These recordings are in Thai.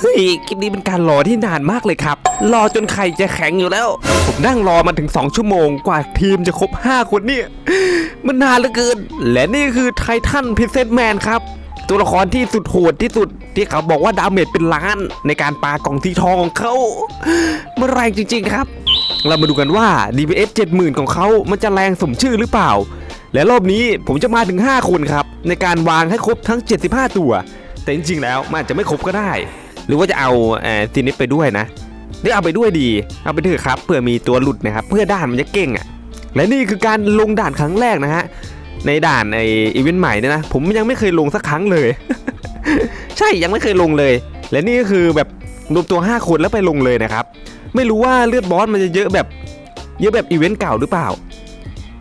เฮ้ยคลิปนี้เป็นการรอที่นานมากเลยครับ รอจนไข่จะแข็งอยู่แล้ว ผมนั่งรอมาถึง 2 ชั่วโมงกว่าทีมจะครบ 5 คนเนี่ย มันนานเหลือเกิน และนี่คือไททันพิเศษแมนครับตัวละครที่สุดโหดที่สุดที่เขาบอกว่าดาเมจเป็นล้านในการปากล่องสีทองของเขา มันแรงจริงๆครับ เรามาดูกันว่า DPS 70,000 ของเขามันจะแรงสมชื่อหรือเปล่า และรอบนี้ผมจะมาถึง 5 คนครับ ในการวางให้ครบทั้ง 75 ตัว แต่จริงๆแล้วมันอาจจะไม่ครบก็ได้ หรือว่าจะเอาเอ่อซีนิสไปด้วยนะหรือเอาไปด้วยดี เอาไปเถอะครับเพื่อมีตัวหลุดนะครับ เพื่อด่านมันจะเก่งอะ และนี่คือการลงด่านครั้งแรกนะฮะในด่านในอีเวนต์ใหม่เนี่ยนะผมยังไม่เคยลงสักครั้งเลย ใช่ยังไม่เคยลงเลย และนี่ก็คือแบบรวมตัว 5 คนแล้วไปลงเลยนะครับ ไม่รู้ว่าเลือดบอสมันจะเยอะแบบเยอะแบบอีเวนต์เก่าหรือเปล่า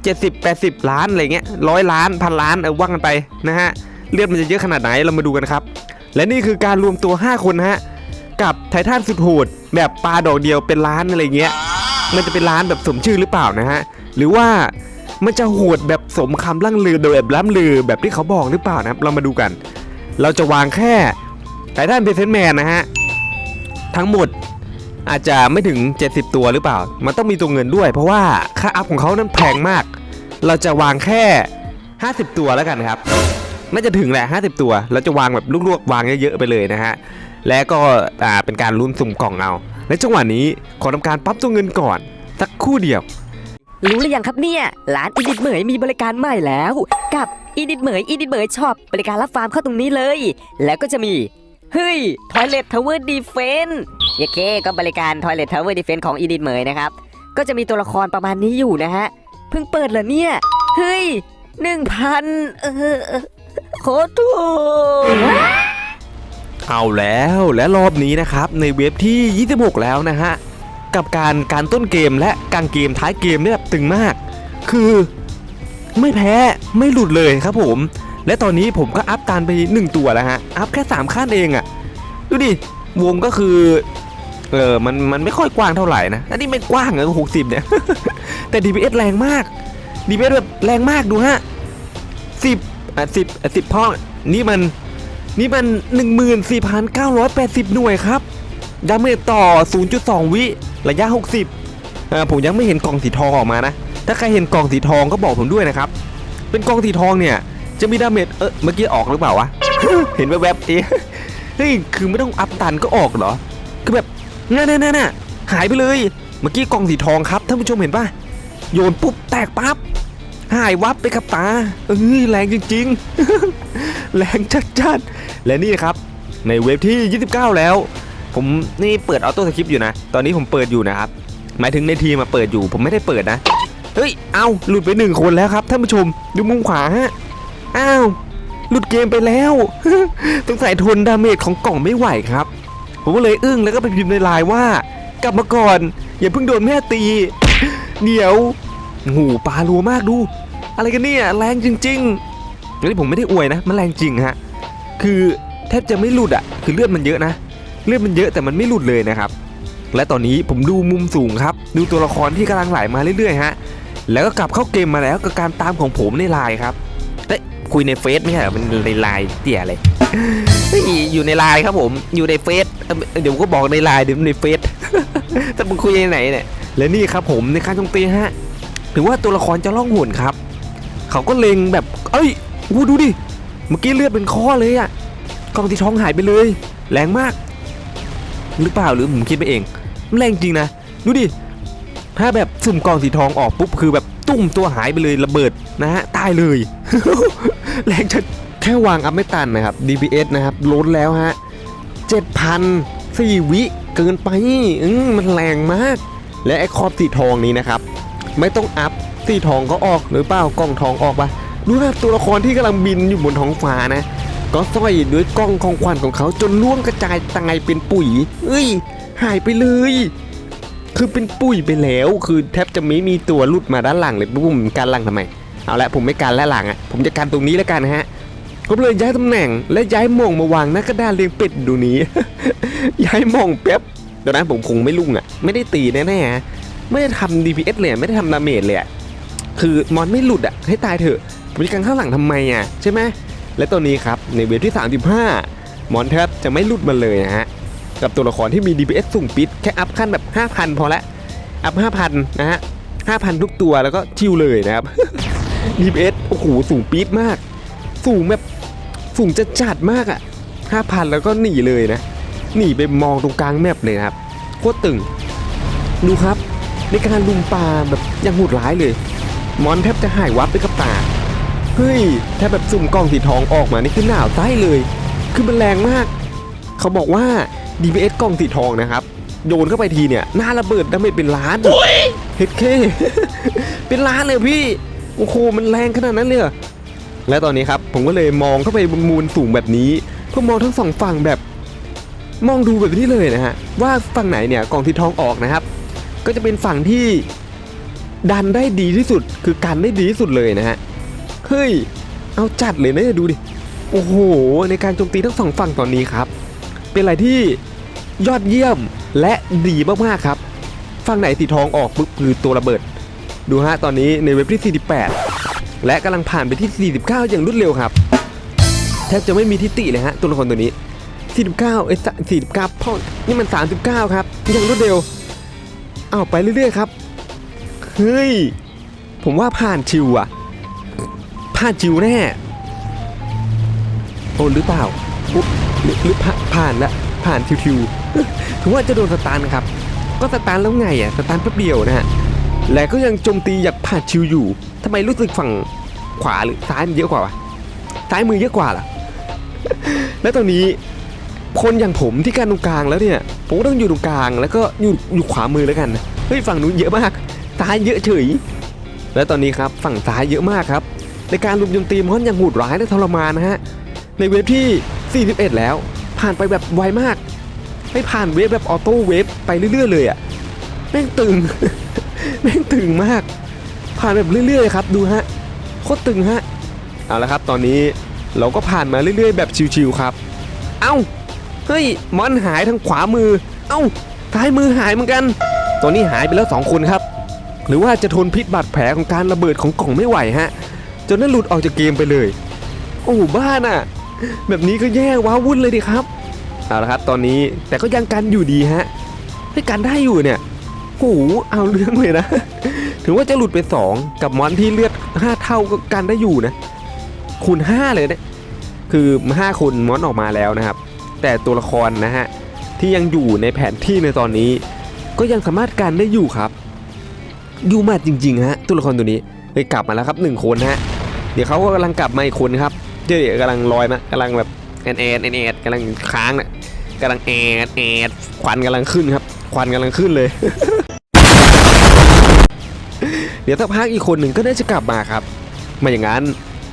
70 80 ล้านอะไรเงี้ยร้อยล้านพันล้านเอาว่ากันไปนะฮะเลือดมันจะเยอะขนาดไหนเรามาดูกันครับ และนี่คือการรวมตัว 5 คนนะฮะกับไททันสุดโหดแบบปลาดอกเดียวเป็นล้านอะไรเงี้ยมันจะเป็นล้านแบบสมชื่อหรือเปล่านะฮะหรือว่ามันจะโหดแบบสมคำล่ำลือโดยแบบล้ำลือแบบที่เขาบอกหรือเปล่านะครับเรามาดูกัน เราจะวางแค่ไททันเพเซนแมนนะฮะทั้งหมดอาจจะไม่ถึง 70 ตัวหรือเปล่า มันต้องมีตัวเงินด้วย เพราะว่าค่าอัพของเขานั้นแพงมาก เราจะวางแค่ 50 ตัวแล้วกันครับ น่าจะถึงแหละ 50 ตัว เราจะวางแบบลวกๆวางเยอะๆไปเลยนะฮะ และก็อ่าเป็นการลุ้นสุ่มกล่องเอา และจังหวะนี้ขอทำการปั๊บตัวเงินก่อนสักคู่เดียว รู้หรือยังครับเนี่ยร้านอีดิทเหมยมีบริการใหม่แล้ว กับอีดิทเหมยอีดิทเหมยชอปบริการรับฟาร์มเข้าตรงนี้เลย แล้วก็จะมีเฮ้ย Toilet Tower Defense เยเคก็บริการ Toilet Tower Defense ของอีดิทเหมยนะครับก็จะมีตัวละครประมาณนี้อยู่นะฮะ พิ่งเปิดเหรอเนี่ย เฮ้ยหนึ่งพันเออเอโคตรถูกเอาแล้วและรอบนี้นะครับในเว็บที่ 26 แล้วนะฮะ กับการการต้นเกมและกลางเกมท้ายเกมเนี่ยแบบตึงมาก คือไม่แพ้ไม่หลุดเลยครับผม และตอนนี้ผมก็อัพตานไป 1 ตัวแล้วฮะ อัพแค่ 3 ขั้นเองอะ่ะ ดูดิ วงก็คือ เออมันมันไม่ค่อยกว้างเท่าไหร่นะ อันนี้ไม่กว้างเลยหกสิบเนี่ย แต่ DPS แรงมาก DPS แบบแรงมากดูฮะสิบอะสิบอะสิบพ่อนี่มันนี่มัน 14,980 หน่วยครับดาเมจต่อ 0.2 วิระยะ 60อ่าผมยังไม่เห็นกล่องสีทองออกมานะ ถ้าใครเห็นกล่องสีทองก็บอกผมด้วยนะครับ เป็นกล่องสีทองเนี่ย จะมีดาเมจเออเมื่อกี้ออกหรือเปล่าวะ เห็นแวบๆเอ๊ะเฮ้ยคือไม่ต้องอัพตันก็ออกเหรอ คือแบบนั่นนั่นน่หายไปเลย เมื่อกี้กล่องสีทองครับท่านผู้ชมเห็นปะ โยนปุ๊บแตกปั๊บหายวับไปกับตาเอ้ยแรงจริงๆ แรงจัดๆ และนี่ครับ ในเว็บที่ 29 แล้ว ผมนี่เปิดออโต้สคริปต์อยู่นะ ตอนนี้ผมเปิดอยู่นะครับ หมายถึงในทีมมาเปิดอยู่ ผมไม่ได้เปิดนะ เฮ้ย เอาหลุดไปหนึ่งคนแล้วครับท่านผู้ชม ดูมุมขวาฮะ อ้าว หลุดเกมไปแล้วต้องใส่ทนดาเมจของกล่องไม่ไหวครับ ผมก็เลยอึ้งแล้วก็ไปพิมพ์ในไลน์ว่า กลับมาก่อน อย่าเพิ่งโดนแม่ตี เดี๋ยว หูปลารัวมากดู อะไรกันเนี่ยแรงจริงๆนนี้ผมไม่ได้อวยนะ มันแรงจริงฮะ คือแทบจะไม่หลุดอะคือเลือดมันเยอะนะ เลือดมันเยอะแต่มันไม่หลุดเลยนะครับ และตอนนี้ผมดูมุมสูงครับ ดูตัวละครที่กำลังไหลมาเรื่อยๆฮะ แล้วก็กลับเข้าเกมมาแล้วกับการตามของผมในไลน์ครับเอ้ยคุยในเฟซไม่ใช่เหรอมันในไลน์เตี่ยเลยอยู่ในไลน์ครับผม อยู่ในเฟซ เดี๋ยวก็บอกในไลน์เดี๋ยวในเฟซแต่มึงคุยในไหนเนี่ย และนี่ครับผมในการโจมตีฮะ ถือว่าตัวละครจะล่องหนครับ เขาก็เล็งแบบ เอ้ยวูดูดิ เมื่อกี้เลือดเป็นข้อเลยอะกองที่ท้องหายไปเลย แรงมาก หรือเปล่าหรือผมคิดไปเองมันแรงจริงนะ ดูดิ ถ้าแบบสุ่มกองสีทองออกปุ๊บคือแบบตุ้มตัวหายไปเลยระเบิดนะฮะตายเลย แรงจะแค่วางอัพไม่ตันนะครับ DPS นะครับล้นแล้วฮะ7,000สี่วิเกินไปอืมมันแรงมาก และไอ้คอบสีทองนี้นะครับ ไม่ต้องอัพสีทองก็ออกหรือเปล่ากล้องทองออกปะดูนะตัวละครที่กำลังบินอยู่บนท้องฟ้านะ ก็สร้อยด้วยกล้องของขวัญของเขาจนล่วงกระจายตายเป็นปุ๋ย เอ้ย หายไปเลย คือเป็นปุ๋ยไปแล้ว คือแทบจะไม่มีตัวหลุดมาด้านหลังเลยปุ๊บผมการหลังทำไม เอาละผมไม่การแล้วหลังอะผมจะการตรงนี้แล้วกันนะฮะก็เลยย้ายตำแหน่งและย้ายมองมาวางหน้ากระดานเรียงเป็ดดูนี้ ย้ายมองแป๊บเดี๋ยวนะผมคงไม่ลุ่งอะ ไม่ได้ตีแน่ๆฮะ ไม่ได้ทำ DPS เลยไม่ได้ทำดาเมจเลยคือมอนไม่หลุดอะให้ตายเถอะมจะกันข้างหลังทำไมอะใช่ไหมและตอนนี้ครับในเวฟที่ 35 มอนแทบจะไม่หลุดมาเลยนะฮะกับตัวละครที่มี DPS สูงปิดแค่อัพขั้นแบบ 5,000 พอละอัพ 5,000 นะฮะ 5,000 ทุกตัวแล้วก็ชิวเลยนะครับ DPS โอ้โหสูงปี๊ดมาก สูงแบบสูงจะจัดมากอะ่ะ 5,000 แล้วก็หนีเลยนะ หนีไปมองตรงกลางแมปเลยครับโคตรตึง ดูครับ ในการลุมปลาแบบยังโหดร้ายเลย มอนแทบจะหายวับไปกับตา เฮ้ยแทบแบบสุ่มกล้องสีทองออกมานี่คือหนาวไส้เลย คือมันแรงมาก เขาบอกว่า DPS กล้องสีทองนะครับ โยนเข้าไปทีเนี่ยหน้าระเบิดดาเมจเป็นล้านเฮ็ดเคเป็นล้านเลยพี่โอ้โหมันแรงขนาดนั้นเลยเหรอและตอนนี้ครับผมก็เลยมองเข้าไปบนมูลสูงแบบนี้เพื่อมองทั้งสองฝั่งแบบ มองดูแบบนี้เลยนะฮะว่าฝั่งไหนเนี่ยกล่องสีทองออกนะครับ ก็จะเป็นฝั่งที่ดันได้ดีที่สุด คือกันได้ดีที่สุดเลยนะฮะ เฮ้ย เอาจัดเลยนะดูดิ โอ้โห ในการโจมตีทั้งสองฝั่งตอนนี้ครับ เป็นอะไรที่ยอดเยี่ยมและดีมากๆครับ ฝั่งไหนสีทองออกปุ๊บคือตัวระเบิด ดูฮะตอนนี้ในเว็บที่ 48 และกำลังผ่านไปที่ 49 อย่างรวดเร็วครับ แทบจะไม่มีทิฏฐิเลยฮะตัวละครตัวนี้ 49เอ้ย49พ่อนี่มัน 39 ครับอย่างรวดเร็ว อาไปเรื่อยๆครับ เฮ้ย ผมว่าผ่านชิวอะผ่านชิวแน่ โอ้หรือเปล่าอุ๊ยหรือหรือผ่าผ่านละ ผ่านชิวๆถึงว่าจะโดนสตาร์นครับ ก็สตาร์นแล้วไงอะสตาร์นแป๊บเดียวนะฮะ และก็ยังโจมตีอยากผ่านชิวอยู่ทำไมรู้สึกฝั่งขวาหรือซ้ายมันเยอะกว่าวะซ้ายมือเยอะกว่าล่ะ และตอนนี้ คนอย่างผมที่การตรงกลางแล้วเนี่ย ผมก็ต้องอยู่ตรงกลาง แล้วก็อยู่อยู่ขวามือแล้วกัน เฮ้ยฝั่งนู้นเยอะมากซ้ายเยอะเฉย และตอนนี้ครับฝั่งซ้ายเยอะมากครับ ในการลุมโจมตีมอนอย่างโหดร้ายและทรมานนะฮะ ในเวฟที่ 41 แล้ว ผ่านไปแบบไวมากไม่ผ่านเวฟแบบออโต้เวฟไปเรื่อยๆเลยอะ่ะแม่งตึงแม่งตึงมาก ผ่านแบบเรื่อยๆครับดูฮะโคตรตึงฮะเอาละครับตอนนี้เราก็ผ่านมาเรื่อยๆ แบบชิวๆครับ เอ้า เฮ้ยมอนหายทางขวามือ เอ้าซ้ายมือหายเหมือนกันตอนนี้หายไปแล้วสองคนครับ หรือว่าจะทนพิษบาดแผลของการระเบิดของกล่องไม่ไหวฮะ จนนั้นหลุดออกจากเกมไปเลย โอ้บ้านอะ แบบนี้ก็แย่ว้าวุ่นเลยดิครับเอาละครับ ตอนนี้แต่ก็ยังกันอยู่ดีฮะให้กันได้อยู่เนี่ยโอ้โหเอาเรื่องเลยนะ ถึงว่าจะหลุดไป 2 กับมอนที่เลือด 5 เท่าก็กันได้อยู่นะคูณ5เลยเนี่ยคือ5คนมอนออกมาแล้วนะครับ แต่ตัวละครนะฮะ ที่ยังอยู่ในแผนที่ในตอนนี้ ก็ยังสามารถกันได้อยู่ครับ อยู่มาจริงๆฮะตัวละครตัวนี้เฮ้ยกลับมาแล้วครับหนึ่งคนฮะเดี๋ยวเขาก็กำลังกลับมาอีกคนครับเดี๋ยวกำลังลอยมากำลังแบบแอนแอนแอนแอนกำลังค้างนะกำลังแอนแอนควันกำลังขึ้นครับ ควันกำลังขึ้นเลย เดี๋ยวสักพักอีกคนหนึ่งก็น่าจะกลับมาครับไมาอย่างนั้น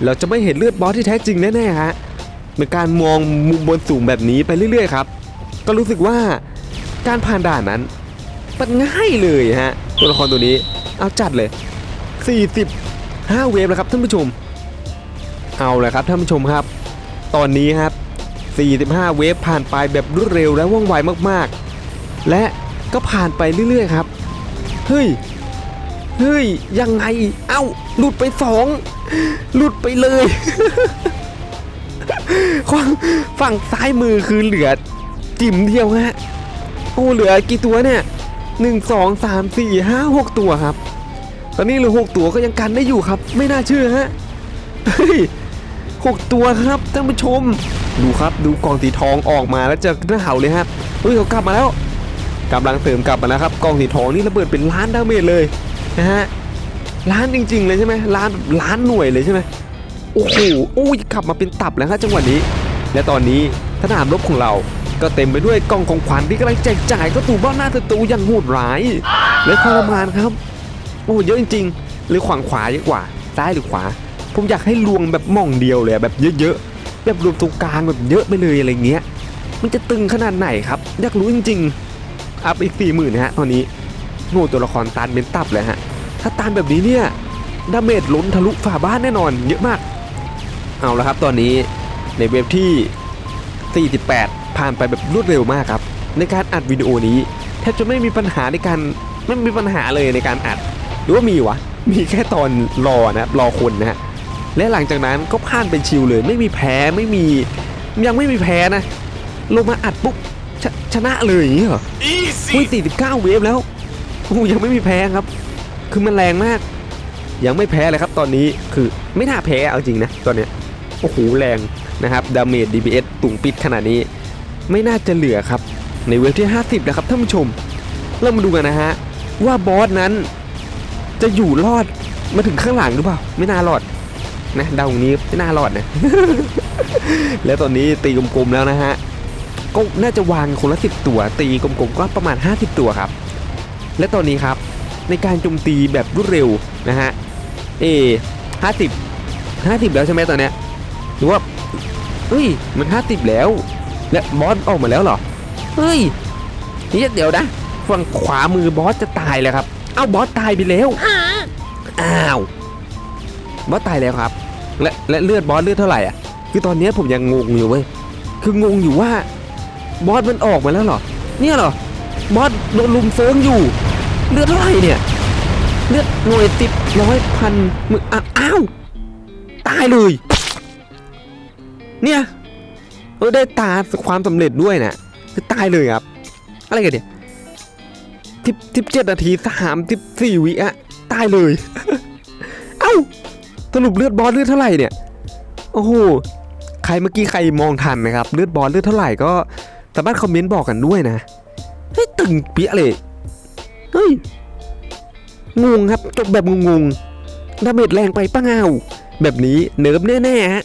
เราจะไม่เห็นเลือดบอสที่แท้จริงแน่ๆฮะ เป็นการมองมุมบนสูงแบบนี้ไปเรื่อยๆครับ ก็รู้สึกว่าการผ่านด่านนั้นมันง่ายเลยฮะตัวละครตัวนี้เอาจัดเลย 45 เวฟแล้วครับท่านผู้ชม เอาเลยครับท่านผู้ชมครับ ตอนนี้ครับ 45 เวฟผ่านไปแบบรวดเร็วและว่องไวมากๆ และก็ผ่านไปเรื่อยๆครับ เฮ้ย เฮ้ย ยังไง เอ้า หลุดไปสอง หลุดไปเลย ฝั่งฝั่งซ้ายมือคือเหลือจิ๋มเดียวฮะโอ้เหลือกี่ตัวเนี่ยหนึ่งสองสามสี่ห้าหกตัวครับ ตอนนี้เหลือหกตัวก็ยังกันได้อยู่ครับ ไม่น่าเชื่อฮะเฮ้ยหกตัวครับท่านผู้ชม ดูครับดูกองสีทองออกมาแล้วจะหน้าเห่าเลยครับเฮ้ยเขากลับมาแล้วกำลังเสริมกลับมาแล้วครับกองสีทองนี่ระเบิดเป็นล้านดาเมจเลยนะฮะล้านจริงๆเลยใช่ไหมล้านล้านหน่วยเลยใช่ไหม โอ้โหโอ้ยกลับมาเป็นตับแล้วครับจังหวะนี้ และตอนนี้สนามรบของเราก็เต็มไปด้วยกองของขวัญที่กำลังแจกจ่ายก็ถูกบ้านหน้าศัตรูอย่างโหดร้าย และทรมานครับโอ้เยอะจริงๆ หรือขวางขวาเยอะกว่าซ้ายหรือขวา ผมอยากให้ลวงแบบม่องเดียวเลยแบบเยอะๆแบบรวมตรงกลางแบบเยอะไปเลยอะไรเงี้ย มันจะตึงขนาดไหนครับอยากรู้จริงๆอัพอีกสี่หมื่นฮะตอนนี้โง่ตัวละครตานเป็นตับเลยฮะถ้าตานแบบนี้เนี่ยดาเมจล้นทะลุฝาบ้านแน่นอน เยอะมาก เอาละครับตอนนี้ในเว็บที่ 48 ผ่านไปแบบรวดเร็วมากครับ ในการอัดวิดีโอนี้แทบจะไม่มีปัญหาในการไม่มีปัญหาเลยในการอัด หรือว่ามีวะ มีแค่ตอนรอนะครับรอคนนะฮะและหลังจากนั้นก็ผ่านเป็นชิวเลย ไม่มีแพ้ไม่มี ยังไม่มีแพ้นะลงมาอัดปุ๊บชชนะเลยอย่างนี้เหรออุ้ย49 เวฟแล้วโอ้โหยังไม่มีแพ้ครับ คือมันแรงมาก ยังไม่แพ้เลยครับตอนนี้คือไม่น่าแพ้เอาจริงนะตอนเนี้ย โอ้โหแรงนะครับดาเมจ DPS ตุ่งปิดขนาดนี้ ไม่น่าจะเหลือครับ ในเวฟที่ 50 นะครับท่านผู้ชม เรามาดูกันนะฮะ ว่าบอสนั้น จะอยู่รอดมาถึงข้างหลังหรือเปล่า ไม่น่ารอดนะเดาอย่างนี้ไม่น่ารอดนะ แล้วตอนนี้ตีกลมๆแล้วนะฮะก็น่าจะวางคนละสิบตัว ตีกลมๆก็ประมาณ 50 ตัวครับ และตอนนี้ครับในการโจมตีแบบรวดเร็วนะฮะเอห้าสิบห้าสิบแล้วใช่ไหมตอนเนี้ย หรือว่าเฮ้ยมันห้าสิบแล้ว และบอสออกมาแล้วเหรอเฮ้ยนี่เดี๋ยวนะฝั่งขวามือบอสจะตายแล้วครับ เอ้าบอสตายไปแล้วอ้าวบอสตายแล้วครับ และและเลือดบอสเลือดเท่าไหร่อะคือตอนนี้ผมยังงงอยู่เว้ยคืองงอยู่ว่าบอสมันออกมาแล้วเหรอเนี่ยเหรอบอสโดนลุมเฟิงอยู่ เลือดเท่าไหร่เนี่ย เลือดหน่วยติดร้อยพันมืออ้าวตายเลย เนี่ยเออได้ตาความสำเร็จด้วยนะคือตายเลยครับ อะไรกันเนี่ยทิบทิบเจ็ดนาทีสามทิบสี่วิอะตายเลย เอ้าสรุปเลือดบอสเลือดเท่าไหร่เนี่ย โอ้โห ใครเมื่อกี้ใครมองทันนะครับ เลือดบอสเลือดเท่าไหร่ก็สามารถคอมเมนต์บอกกันด้วยนะ เฮ้ยตึงเปี้ยเลย เฮ้ย งงครับจบแบบงงๆดาเมจแรงไปป้าเงาแบบนี้เนิร์ฟแน่ๆฮะ